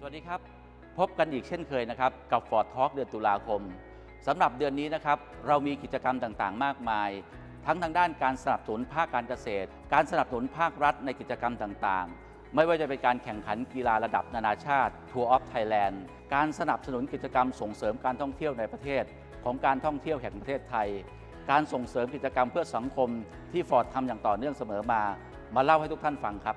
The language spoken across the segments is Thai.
สวัสดีครับ พบกันอีกเช่นเคยนะครับ กับ Ford Talk เดือนตุลาคมสำหรับเดือนนี้นะครับ เรามีกิจกรรมต่างๆ มากมาย ทั้งทางด้านการสนับสนุนภาคการเกษตร การสนับสนุนภาครัฐในกิจกรรมต่างๆ ไม่ว่าจะเป็นการแข่งขันกีฬาระดับนานาชาติ Tour of Thailand การสนับสนุนกิจกรรมส่งเสริมการท่องเที่ยวในประเทศ ของการท่องเที่ยวแห่งประเทศไทย การส่งเสริมกิจกรรมเพื่อสังคมที่ฟอร์ดทำอย่างต่อเนื่องเสมอมา มาเล่าให้ทุกท่านฟังครับ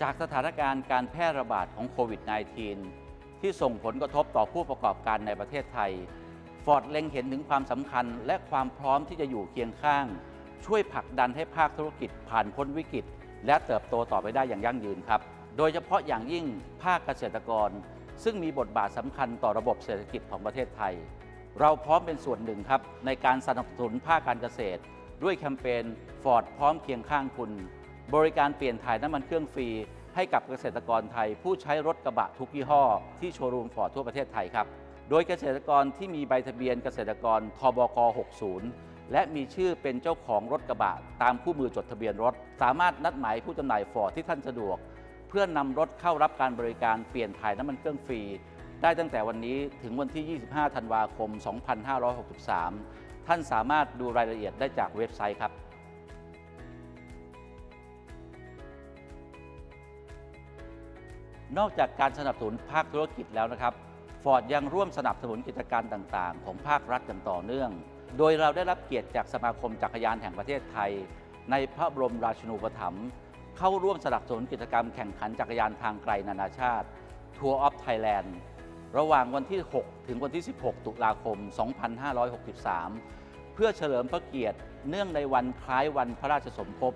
จากสถานการณ์การแพร่ระบาดของโควิด -19 ที่ส่งผลกระทบต่อผู้ประกอบการในประเทศไทย ฟอร์ดเล็งเห็นถึงความสำคัญและความพร้อมที่จะอยู่เคียงข้าง ช่วยผลักดันให้ภาคธุรกิจผ่านพ้นวิกฤต และเติบโตต่อไปได้อย่างยั่งยืนครับ โดยเฉพาะอย่างยิ่งภาคเกษตรกร ซึ่งมีบทบาทสำคัญต่อระบบเศรษฐกิจของประเทศไทย เราพร้อมเป็นส่วนหนึ่งครับในการสนับสนุนภาคการเกษตร ด้วยแคมเปญฟอร์ดพร้อมเคียงข้างคุณ บริการเปลี่ยนถ่ายน้ำมันเครื่องฟรี ให้กับเกษตรกรไทย ผู้ใช้รถกระบะทุกยี่ห้อ ที่โชว์รูมฟอร์ดทั่วประเทศไทยครับ โดยเกษตรกรที่มีใบทะเบียนเกษตรกรทบก 60 และมีชื่อเป็นเจ้าของรถกระบะ ตามคู่มือจดทะเบียนรถ สามารถนัดหมายผู้จำหน่ายฟอร์ดที่ท่านสะดวก เพื่อนำรถเข้ารับการบริการเปลี่ยนถ่ายน้ำมันเครื่องฟรีได้ตั้งแต่วันนี้ถึงวันที่ 25 ธันวาคม 2563 ท่านสามารถดูรายละเอียดได้จากเว็บไซต์ครับ นอกจากการสนับสนุนภาคธุรกิจแล้วนะครับฟอร์ดยังร่วมสนับสนุนกิจการต่างๆ ของภาครัฐอย่างต่อเนื่อง โดยเราได้รับเกียรติจากสมาคมจักรยานแห่งประเทศไทย ในพระบรมราชูปถัมภ์เข้าร่วมสนับสนุนกิจกรรมแข่งขันจักรยานทางไกลนานาชาติ Tour of Thailand ระหว่างวันที่ 6 ถึงวันที่ 16 ตุลาคม 2563 เพื่อเฉลิมพระเกียรติเนื่องในวันคล้ายวันพระราชสมภพ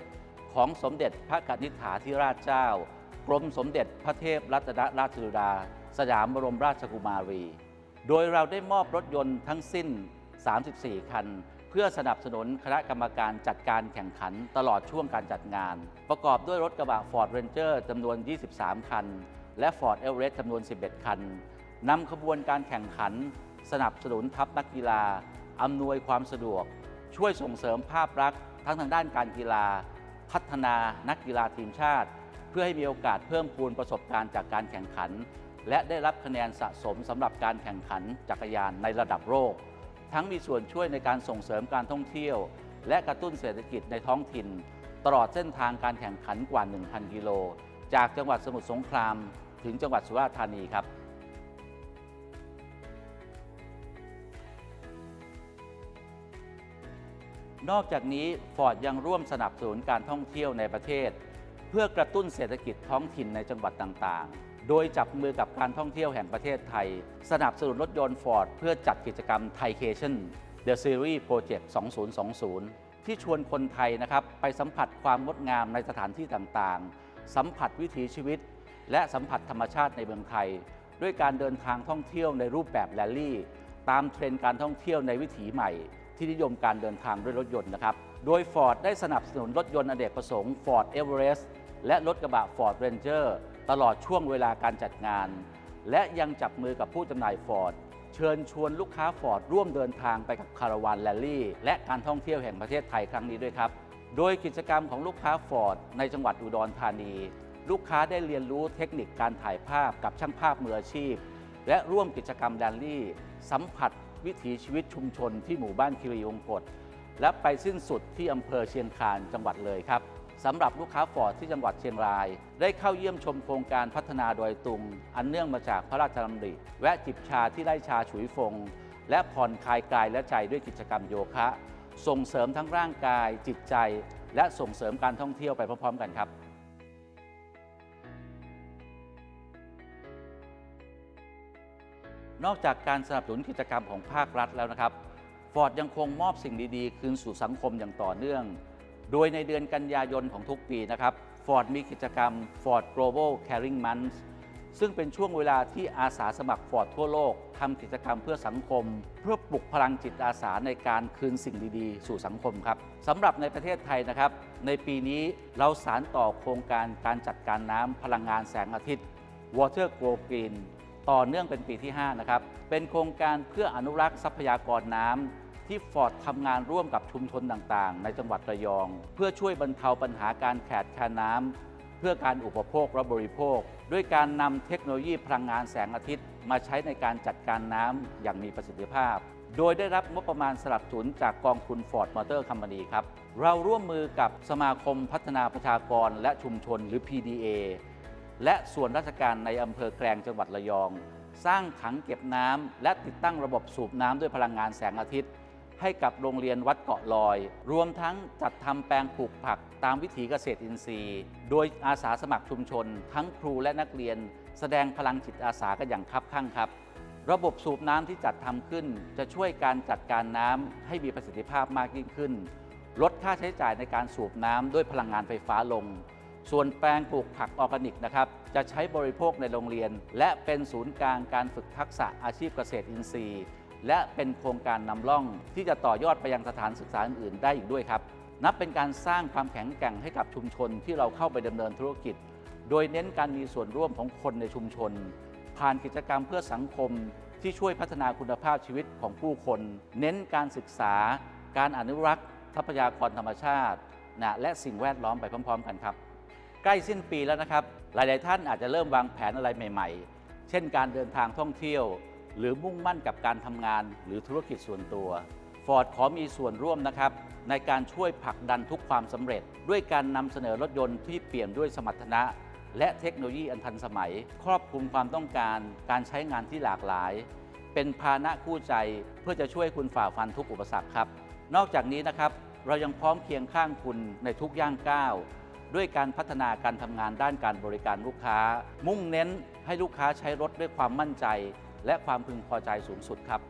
ของสมเด็จพระกนิษฐาธิราชเจ้า กรมสมเด็จพระเทพรัตนราชสุดา สยามบรมราชกุมารี โดยเราได้มอบรถยนต์ทั้งสิ้น 34 คัน เพื่อสนับสนุนคณะกรรมการจัดการแข่งขันตลอดช่วงการจัดงาน ประกอบด้วยรถกระบะ Ford Ranger จำนวน 23 คัน และ Ford Everest จำนวน 11 คันนำขบวนการแข่งขัน สนับสนุนทัพนักกีฬาอำนวยความสะดวก ช่วยส่งเสริมภาพลักษณ์ทั้งทางด้านการกีฬา พัฒนานักกีฬาทีมชาติ พื่อให้มีโอกาสเพิ่มพูนประสบการณ์จากการแข่งขัน และได้รับคะแนนสะสมสำหรับการแข่งขันจักรยานในระดับโลก ทั้งมีส่วนช่วยในการส่งเสริมการท่องเที่ยว และกระตุ้นเศรษฐกิจในท้องถิ่น ตลอดเส้นทางการแข่งขันกว่า 1,000 กิโล จากจังหวัดสมุทรสงคราม ถึงจังหวัดสุราษฎร์ธานีครับนอกจากนี้ฟอร์ดยังร่วมสนับสนุนการท่องเที่ยวในประเทศ พื่อกระตุ้นเศรษฐกิจท้องถิ่นในจังหวัดต่างๆ โดยจับมือกับการท่องเที่ยวแห่งประเทศไทย สนับสนุนรถยนต์ฟอร์ดเพื่อจัดกิจกรรมไทเคชั่น The Series Project 2020 ที่ชวนคนไทยนะครับไปสัมผัสความงดงามในสถานที่ต่างๆ สัมผัสวิถีชีวิต และสัมผัสธรรมชาติในเมืองไทย ด้วยการเดินทางท่องเที่ยวในรูปแบบแรลลี่ ตามเทรนด์การท่องเที่ยวในวิถีใหม่ ที่นิยมการเดินทางด้วยรถยนต์นะครับ โดย Ford ได้สนับสนุนรถยนต์อเนกประสงค์ Ford Everest และรถกระบะ Ford Ranger ตลอดช่วงเวลาการจัดงาน และยังจับมือกับผู้จำหน่าย Ford เชิญชวนลูกค้า Ford ร่วมเดินทางไปกับคาราวานแลลี่ และการท่องเที่ยวแห่งประเทศไทยครั้งนี้ด้วยครับ โดยกิจกรรมของลูกค้า Ford ในจังหวัดอุดรธานี ลูกค้าได้เรียนรู้เทคนิคการถ่ายภาพกับช่างภาพมืออาชีพ และร่วมกิจกรรมแลลี่ สัมผัสวิถีชีวิตชุมชนที่หมู่บ้านคิริวงกฏและไปสิ้นสุดที่อำเภอเชียงคานจังหวัดเลยครับ สำหรับลูกค้าฟอร์ดที่จังหวัดเชียงราย ได้เข้าเยี่ยมชมโครงการพัฒนาโดอยตุง อันเนื่องมาจากพระราชดำริ แวะจิบชาที่ไร่ชาฉุยฟง และผ่อนคลายกายและใจด้วยกิจกรรมโยคะ ส่งเสริมทั้งร่างกาย จิตใจ และส่งเสริมการท่องเที่ยวไปพร้อม ๆ กันครับนอกจากการสนับสนุนกิจกรรมของภาครัฐแล้วนะครับ ฟอร์ดยังคงมอบสิ่งดี ๆ คืนสู่สังคมอย่างต่อเนื่อง โดยในเดือนกันยายนของทุกปีนะครับฟอร์ดมีกิจกรรม Ford Global Caring Month ซึ่งเป็นช่วงเวลาที่อาสาสมัครฟอร์ดทั่วโลกทำกิจกรรมเพื่อสังคม เพื่อปลุกพลังจิตอาสาในการคืนสิ่งดีๆ สู่สังคมครับสำหรับในประเทศไทยนะครับ ในปีนี้เราสารต่อโครงการการจัดการน้ำพลังงานแสงอาทิตย์ Water Go Green ต่อเนื่องเป็นปีที่ 5 นะครับ เป็นโครงการเพื่ออนุรักษ์ทรัพยากรน้ำ ที่ฟอร์ดทำงานร่วมกับชุมชนต่างๆ ในจังหวัดระยอง เพื่อช่วยบรรเทาปัญหาการแขาดแคลนน้ำเพื่อการอุปโภคและบริโภค ด้วยการนำเทคโนโลยีพลังงานแสงอาทิตย์ มาใช้ในการจัดการน้ำอย่างมีประสิทธิภาพ โดยได้รับงบประมาณสนับสนุนจากกองทุน Ford Motor Company ครับ เราร่วมมือกับสมาคมพัฒนาประชากรและชุมชนหรือ PDA และส่วนราชการในอำเภอแกลงจังหวัดระยอง สร้างถังเก็บน้ำและติดตั้งระบบสูบน้ำด้วยพลังงานแสงอาทิตย์ ให้กับโรงเรียนวัดเกาะลอย รวมทั้งจัดทำแปลงปลูกผักตามวิถีเกษตรอินทรีย์ โดยอาสาสมัครชุมชน ทั้งครูและนักเรียน แสดงพลังจิตอาสากันอย่างคับข้างครับ ระบบสูบน้ำที่จัดทำขึ้น จะช่วยการจัดการน้ำให้มีประสิทธิภาพมากยิ่งขึ้น ลดค่าใช้จ่ายในการสูบน้ำด้วยพลังงานไฟฟ้าลง ส่วนแปลงปลูกผักออร์แกนิกนะครับจะใช้บริโภคในโรงเรียน และเป็นศูนย์กลางการฝึกทักษะอาชีพเกษตรอินทรีย์ และเป็นโครงการนำร่องที่จะต่อยอดไปยังสถานศึกษาอื่นๆได้อีกด้วยครับ นับเป็นการสร้างความแข็งแกร่งให้กับชุมชนที่เราเข้าไปดำเนินธุรกิจ โดยเน้นการมีส่วนร่วมของคนในชุมชน ผ่านกิจกรรมเพื่อสังคมที่ช่วยพัฒนาคุณภาพชีวิตของผู้คน เน้นการศึกษา การอนุรักษ์ ทรัพยากรธรรมชาตินะและสิ่งแวดล้อมไปพร้อม ๆ กันครับ ใกล้สิ้นปีแล้วนะครับ หลาย ๆ ท่านอาจจะเริ่มวางแผนอะไรใหม่ ๆ เช่น การเดินทางท่องเที่ยว หรือมุ่งมั่นกับการทำงานหรือธุรกิจส่วนตัวฟอร์ดขอมีส่วนร่วมนะครับ ในการช่วยผลักดันทุกความสำเร็จ ด้วยการนำเสนอรถยนต์ที่เปลี่ยนด้วยสมรรถนะ และเทคโนโลยีอันทันสมัย ครอบคลุมความต้องการ การใช้งานที่หลากหลาย เป็นพาหนะคู่ใจเพื่อจะช่วยคุณฝ่าฟันทุกอุปสรรคครับ นอกจากนี้นะครับเรายังพร้อมเคียงข้างคุณในทุกย่างก้าวด้วยการพัฒนาการทำงานด้านการบริการลูกค้า มุ่งเน้นให้ลูกค้าใช้รถด้วยความมั่นใจ และความพึงพอใจสูงสุดครับ